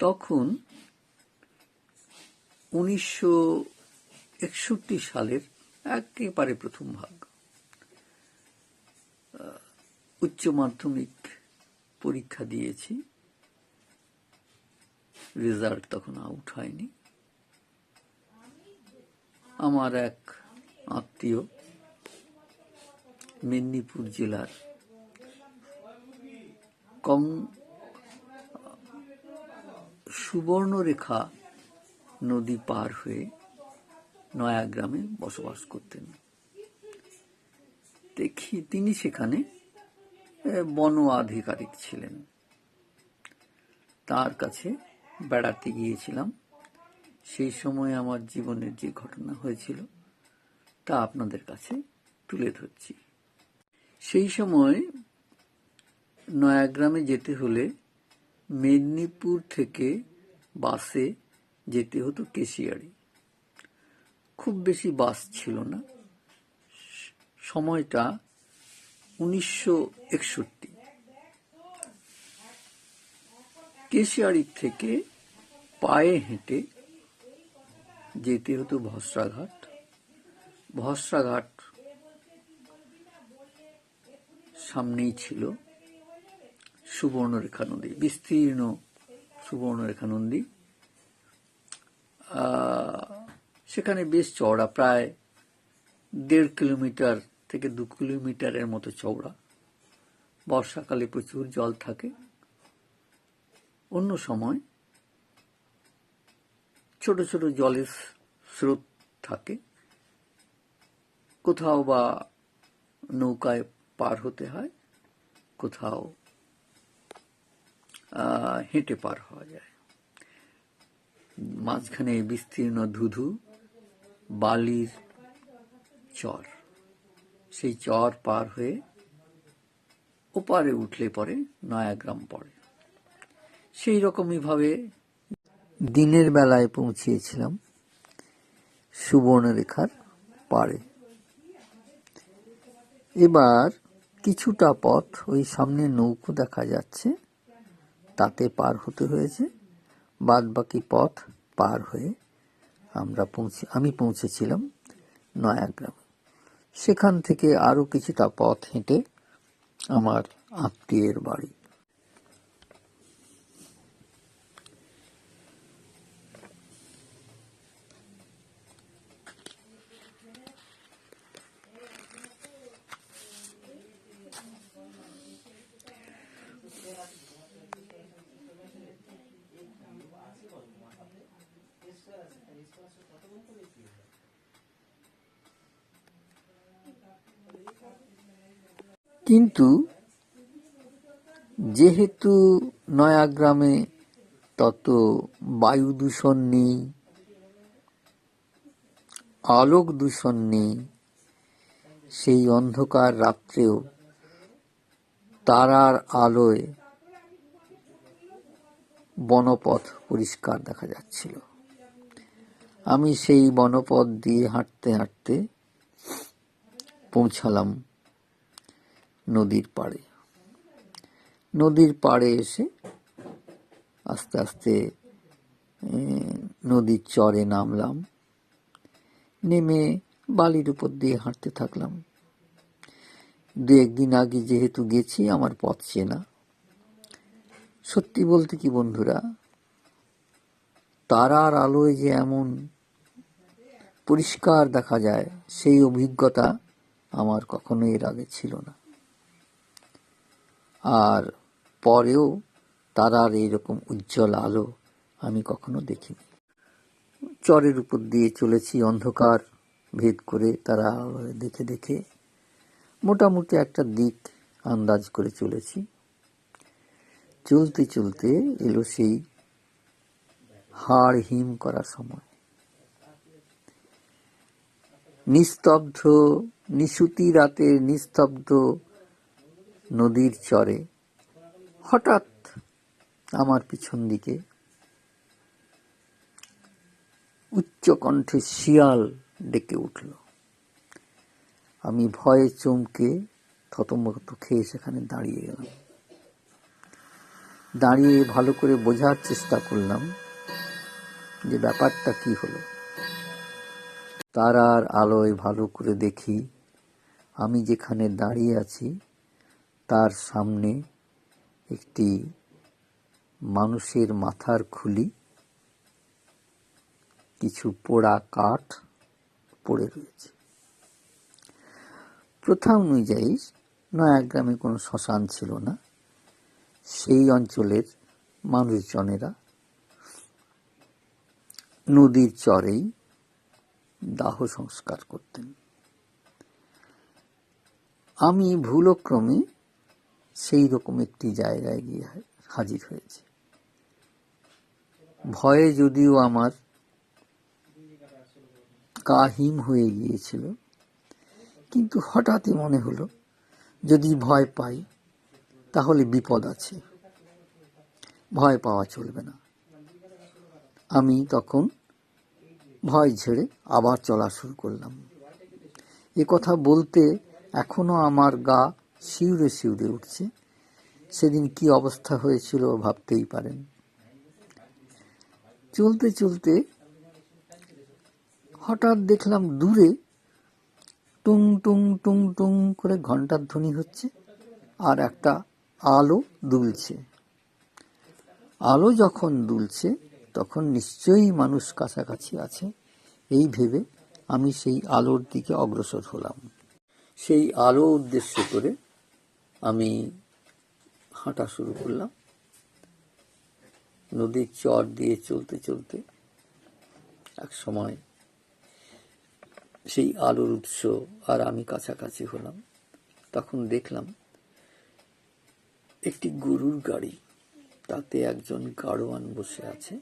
তখন উনিশশো একষট্টি সালের একেবারে প্রথম ভাগ উচ্চ মাধ্যমিক পরীক্ষা দিয়েছি। রেজাল্ট তখন আউট হয়নি। আমার এক আত্মীয় মেদিনীপুর জেলার কম সুবর্ণরেখা নদী পার হয়ে নয়াগ্রামে বসবাস করতেন। দেখি তিনি সেখানে বন আধিকারিক ছিলেন। তার কাছে বেড়াতে গিয়েছিলাম। সেই সময় আমার জীবনের যে ঘটনা হয়েছিল, তা আপনাদের কাছে তুলে ধরছি। সেই সময় নয়াগ্রামে যেতে হলে মেদিনীপুর থেকে বাসে যেতে হতো কেশিয়ারি। খুব বেশি বাস ছিল না। সময়টা উনিশশো একষট্টি। কেশিয়ারি থেকে পায়ে হেঁটে যেতে হতো ভস্রাঘাট। ভস্রাঘাট সামনেই ছিল সুবর্ণরেখা নদী। বিস্তীর্ণ সুবর্ণরেখা নদী আহ, সেখানে বেশ চওড়া প্রায় দেড় কিলোমিটার থেকে দু কিলোমিটারের মতো চওড়া। বর্ষাকালে প্রচুর জল থাকে। অন্য সময় ছোট ছোট জলের স্রোত থাকে। কোথাও বা নৌকায় পার হতে হয় কোথাও হেঁটে পার হওয়া যায়। মাঝখানে বিস্তীর্ণ ধুধু, বালির চর। সেই চর পার হয়ে ওপারে উঠলে পরে নয়াগ্রাম পড়ে। সেই রকমই ভাবে দিনের বেলায় পৌঁছিয়েছিলাম সুবর্ণরেখার পাড়ে। এবার কিছুটা পথ ওই সামনে নৌকো দেখা যাচ্ছে। তাতে পার হতে হয়েছে। বাদ বাকি পথ পার হয়ে আমরা পৌঁছে, আমি পৌঁছেছিলাম নয়াগ্রামে। সেখান থেকে আরও কিছুটা পথ হেঁটে আমার আত্মীয়ের বাড়ি। কিন্তু যেহেতু নয়াগ্রামে তত বায়ু দূষণ নেই, আলোক দূষণ নেই, সেই অন্ধকার রাত্রেও তারার আলোয় বনপথ পরিষ্কার দেখা যাচ্ছিল। আমি সেই বনপথ দিয়ে হাঁটতে হাঁটতে পৌঁছালাম নদীর পাড়ে। নদীর পাড়ে এসে আস্তে আস্তে নদীর চরে নামলাম। নেমে বালির উপর দিয়ে হাঁটতে থাকলাম। দু একদিন আগে যেহেতু গেছি, আমার পথ চেনা। সত্যি বলতে কি বন্ধুরা, তারার আলোয় যে এমন পরিষ্কার দেখা যায়, সেই অভিজ্ঞতা আমার কখনো এর আগে ছিল না। আর পরেও তারার এইরকম উজ্জ্বল আলো আমি কখনো দেখিনি। চরের উপর দিয়ে চলেছি, অন্ধকার ভেদ করে তারা দেখে দেখে মোটামুটি একটা দিক আন্দাজ করে চলেছি। চলতে চলতে এলো সেই হাড় হিম করার সময়। নিস্তব্ধ, নিশুতি রাতের নিস্তব্ধ নদীর চরে। হঠাৎ আমার পিছন দিকে উচ্চ কণ্ঠে শিয়াল ডেকে উঠল। আমি ভয়ে চমকে থতমত খেয়ে সেখানে দাঁড়িয়ে গেলাম। দাঁড়িয়ে ভালো করে বোঝার চেষ্টা করলাম যে ব্যাপারটা কি হলো। তারার আলোয় ভালো করে দেখি আমি যেখানে দাঁড়িয়ে আছি তার সামনে একটি মানুষের মাথার খুলি, কিছু পোড়া কাঠ পড়ে রয়েছে। প্রথা অনুযায়ী নয়াগ্রামে কোনো শ্মশান ছিল না। সেই অঞ্চলের মানুষজনেরা নদীর চরেই দাহ সংস্কার করতেন। আমি ভুলক্রমে সেই রকম একটি জায়গায় গিয়ে হাজির হয়েছি। ভয়ে যদিও আমার গা হিম হয়ে গিয়েছিল, কিন্তু হঠাৎই মনে হলো, যদি ভয় পাই, তাহলে বিপদ আছে। ভয় পাওয়া চলবে না। আমি তখন ভয় ঝেড়ে আবার চলা শুরু করলাম। এ কথা বলতে এখনও আমার গা শিউরে শিউরে উঠছে। সেদিন কি অবস্থা হয়েছিল ভাবতেই পারেন। চলতে চলতে হঠাৎ দেখলাম দূরে টুং টুং টুং টুং করে ঘণ্টার ধ্বনি হচ্ছে আর একটা আলো দুলছে। আলো যখন দুলছে তখন নিশ্চয়ই মানুষ কাছাকাছি আছে। এই ভেবে আমি সেই আলোর দিকে অগ্রসর হলাম। সেই আলো উদ্দেশ্য করে আমি হাঁটা শুরু করলাম। নদীর চর দিয়ে চলতে চলতে এক সময় সেই আলোর উৎস আর আমি কাছাকাছি হলাম। তখন দেখলাম একটি গরুর গাড়ি, তাতে একজন গাড়োয়ান বসে আছে।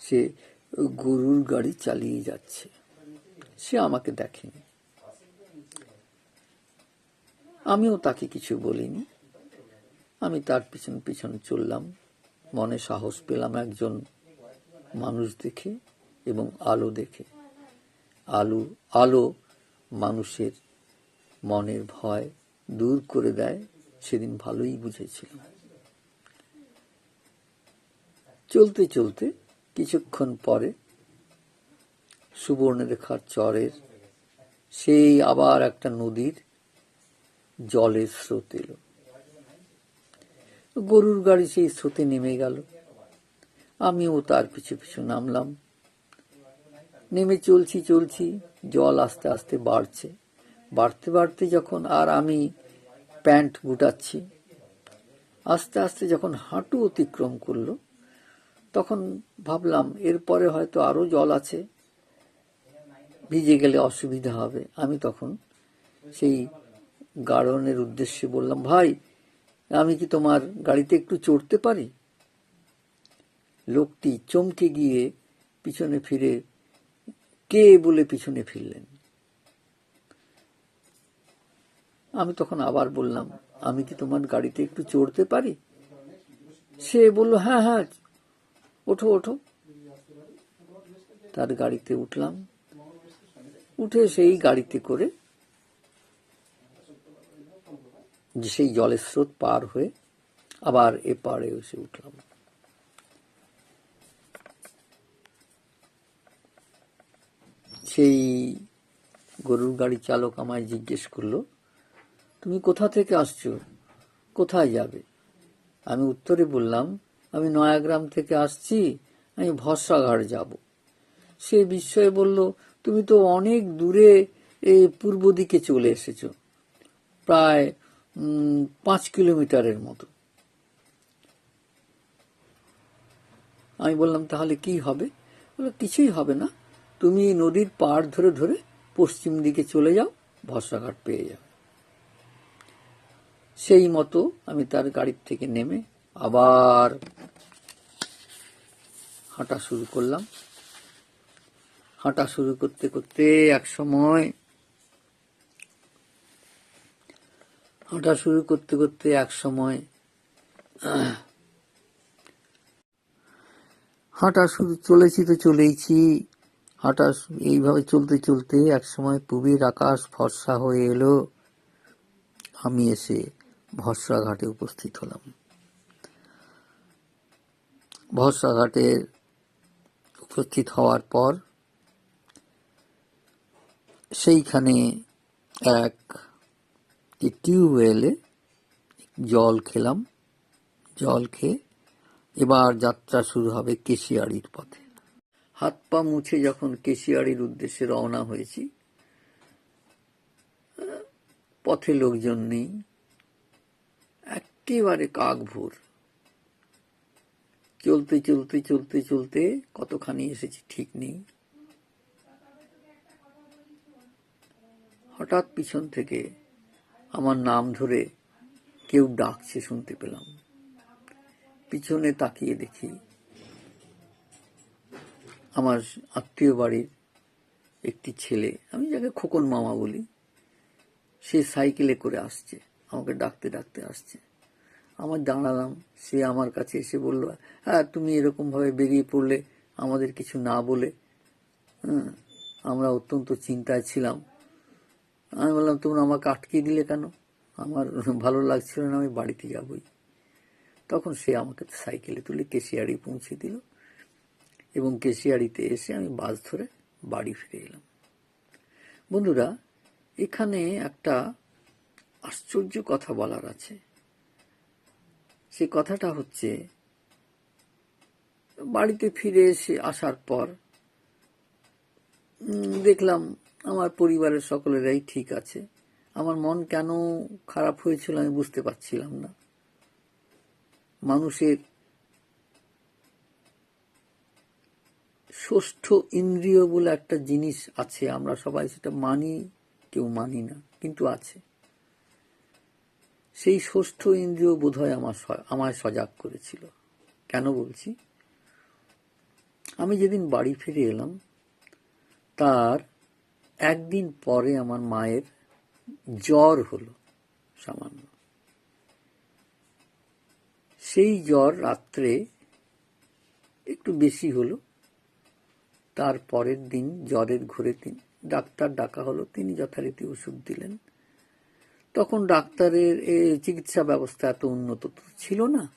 সে গরুর গাড়ি চালিয়ে যাচ্ছে। সে আমাকে দেখেনি। আমিও তাকে কিছু বলিনি। আমি তার পিছন পিছন চললাম। মনে সাহস পেলাম একজন মানুষ দেখে এবং আলো দেখে। আলো আলো মানুষের মনের ভয় দূর করে দেয়, সেদিন ভালোই বুঝেছিলাম। চলতে চলতে কিছুক্ষণ পরে সুবর্ণরেখার চরের সেই আবার একটা নদীর জলের স্রোত এলো। গরুর গাড়ি সেই স্রোতে নেমে গেল। আমিও তার পিছু পিছু নামলাম। নেমে চলছি চলছি, জল আস্তে আস্তে বাড়ছে। বাড়তে বাড়তে যখন আর আমি প্যান্ট গুটাচ্ছি, আস্তে আস্তে যখন হাঁটু অতিক্রম করল, তখন ভাবলাম, এরপরে হয়তো আরও জল আছে, ভিজে গেলে অসুবিধা হবে। আমি তখন সেই গাড়নের উদ্দেশ্যে বললাম, ভাই, আমি কি তোমার গাড়িতে একটু চড়তে পারি? লোকটি চমকে গিয়ে পিছনে ফিরে, কে বলে পিছনে ফিরলেন? আমি তখন আবার বললাম, আমি কি তোমার গাড়িতে একটু চড়তে পারি? সে বলল হ্যাঁ হ্যাঁ ওঠো ওঠো। তার গাড়িতে উঠলাম। উঠে সেই গাড়িতে করে যে সেই জলের স্রোত পার হয়ে আবার এ এপারে এসে উঠলাম। সেই গরুর গাড়ি চালক আমায় জিজ্ঞেস করল, তুমি কোথা থেকে আসছো? কোথায় যাবে? আমি উত্তরে বললাম, আমি নয়াগ্রাম থেকে আসছি, আমি ভরসাঘাট যাব। সে বিস্ময়ে বলল, তুমি তো অনেক দূরে পূর্ব দিকে চলে এসেছ। প্রায় পাঁচ কিলোমিটারের মতো। আমি বললাম, তাহলে কি হবে? বলল কিছুই হবে না। তুমি নদীর পাড় ধরে ধরে পশ্চিম দিকে চলে যাও, ভরসাঘাট পেয়ে যাবে। সেই মতো আমি তার গাড়ির থেকে নেমে আবার হাঁটা শুরু করলাম। হাঁটা শুরু করতে করতে এক সময় হাঁটা শুরু করতে করতে এক সময় হাঁটা শুরু চলেছি তো চলেইছি হাঁটা এইভাবে চলতে চলতে এক সময় পুবের আকাশ ফর্সা হয়ে এলো। আমি এসে ভরসা ঘাটে উপস্থিত হলাম। ভরসাঘাটে উপস্থিত হওয়ার পর সেইখানে এক যে টিউবওয়েলে জল খেলাম, জল খেয়ে এবার যাত্রা শুরু হবে কেশিয়াড়ির পথে। হাত পা মুছে যখন কেশিয়াড়ির উদ্দেশ্যে রওনা হয়েছি, পথে লোকজন নেই, একেবারে কাকভোর। চলতে চলতে চলতে চলতে কতখানি এসেছি ঠিক নেই। হঠাৎ পিছন থেকে আমার নাম ধরে কেউ ডাকছে শুনতে পেলাম। পিছনে তাকিয়ে দেখি আমার আত্মীয় বাড়ির একটি ছেলে, আমি যাকে খোকন মামা বলি, সে সাইকেলে করে আসছে, আমাকে ডাকতে ডাকতে আসছে। আমার দাঁড়ালাম, সে আমার কাছে এসে বলল হ্যাঁ তুমি এরকম ভাবে বেরিয়ে পড়লে আমাদের কিছু না বলে আমরা অত্যন্ত চিন্তায় ছিলাম। আমি বললাম, তোমরা আমাকে আটকে দিলে কেন? আমার ভালো লাগছিল না, আমি বাড়িতে যাবই। তখন সে আমাকে সাইকেলে তুলে কেশিয়াড়ি পৌঁছে দিল এবং কেশিয়াড়িতে এসে আমি বাস ধরে বাড়ি ফিরে এলাম। বন্ধুরা, এখানে একটা আশ্চর্য কথা বলার আছে। সে কথাটা হচ্ছে, বাড়িতে ফিরে এসে আসার পর দেখলাম আমার পরিবারের সকলেরাই ঠিক আছে। আমার মন কেন খারাপ হয়েছিল আমি বুঝতে পারছিলাম না। মানুষের ষষ্ঠ ইন্দ্রিয় বলে একটা জিনিস আছে, আমরা সবাই সেটা মানি, কেউ মানি না, কিন্তু আছে। সেই ষষ্ঠ ইন্দ্রিয় বোধহয় আমার আমায় সজাগ করেছিল। কেন বলছি? আমি যেদিন বাড়ি ফিরে এলাম, তার একদিন পরে আমার মায়ের জ্বর হলো সামান্য। সেই জ্বর রাত্রে একটু বেশি হলো। তার পরের দিন জ্বরের ঘুরে তিনি, ডাক্তার ডাকা হলো, তিনি যথারীতি ওষুধ দিলেন। তখন ডাক্তারের চিকিৎসা ব্যবস্থা এত উন্নত তো ছিল না।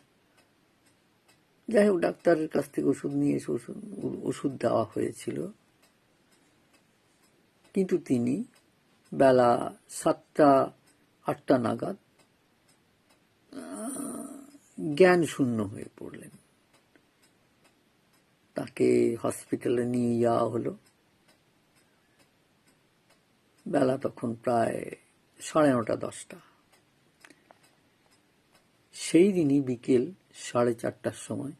যাই হোক, ডাক্তারের কাছ থেকে ওষুধ নিয়ে এসে ওষুধ ওষুধ দেওয়া হয়েছিল। কিন্তু তিনি বেলা সাতটা, আটটা নাগাদ জ্ঞান শূন্য হয়ে পড়লেন। তাকে হসপিটালে নিয়ে যাওয়া হলো। বেলা তখন প্রায় সাড়ে নটা, দশটা। সেই দিনই বিকেল সাড়ে চারটার সময়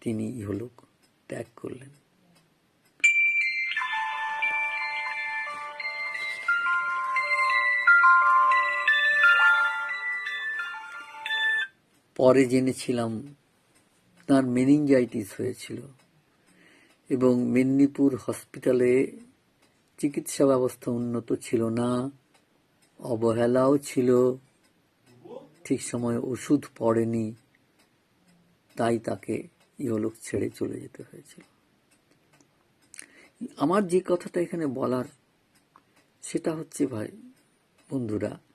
তিনি ইহলোক ত্যাগ করলেন। পরে জেনেছিলাম তার মেনিনজাইটিস হয়েছিল এবং মেদিনীপুর হসপিটালে চিকিৎসা ব্যবস্থা উন্নত ছিল না, অবহেলাও ছিল, ঠিক সময় ওষুধ পড়েনি, তাই তাকে ইহলোক ছেড়ে চলে যেতে হয়েছিল। আমার যে কথাটা এখানে বলার সেটা হচ্ছে ভাই, বন্ধুরা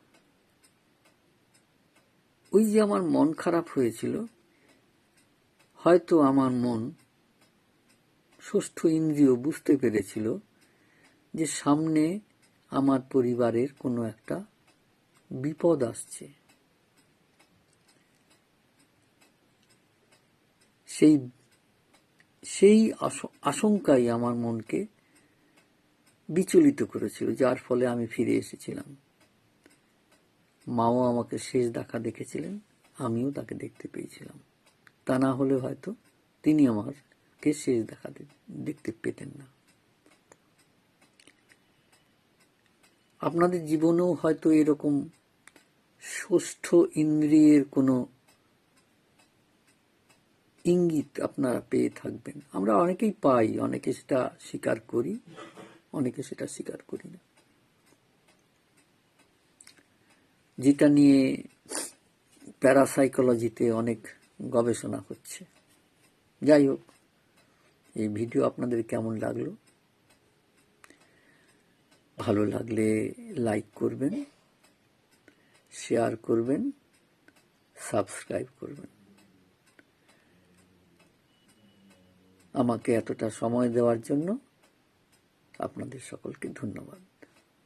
ওই যে আমার মন খারাপ হয়েছিল, হয়তো আমার মন ষষ্ঠ ইন্দ্রিয় বুঝতে পেরেছিল যে সামনে আমার পরিবারের কোনো একটা বিপদ আসছে। সেই সেই আশঙ্কাই আমার মনকে বিচলিত করেছিল, যার ফলে আমি ফিরে এসেছিলাম। মাও আমাকে শেষ দেখা দেখেছিলেন, আমিও তাকে দেখতে পেয়েছিলাম। তা না হলে হয়তো তিনি আমাকে শেষ দেখা দেখতে পেতেন না। আপনাদের জীবনেও হয়তো এরকম ষষ্ঠ ইন্দ্রিয়ের কোনো ইঙ্গিত আপনারা পেয়ে থাকবেন। আমরা অনেকেই পাই, অনেকে সেটা স্বীকার করি, অনেকে সেটা স্বীকার করি না। যেটা নিয়ে প্যারাসাইকোলজিতে অনেক গবেষণা হচ্ছে। যাই হোক, এই ভিডিও আপনাদের কেমন লাগল? ভালো লাগলে লাইক করবেন, শেয়ার করবেন, সাবস্ক্রাইব করবেন। আমাকে এতটা সময় দেওয়ার জন্য আপনাদের সকলকে ধন্যবাদ।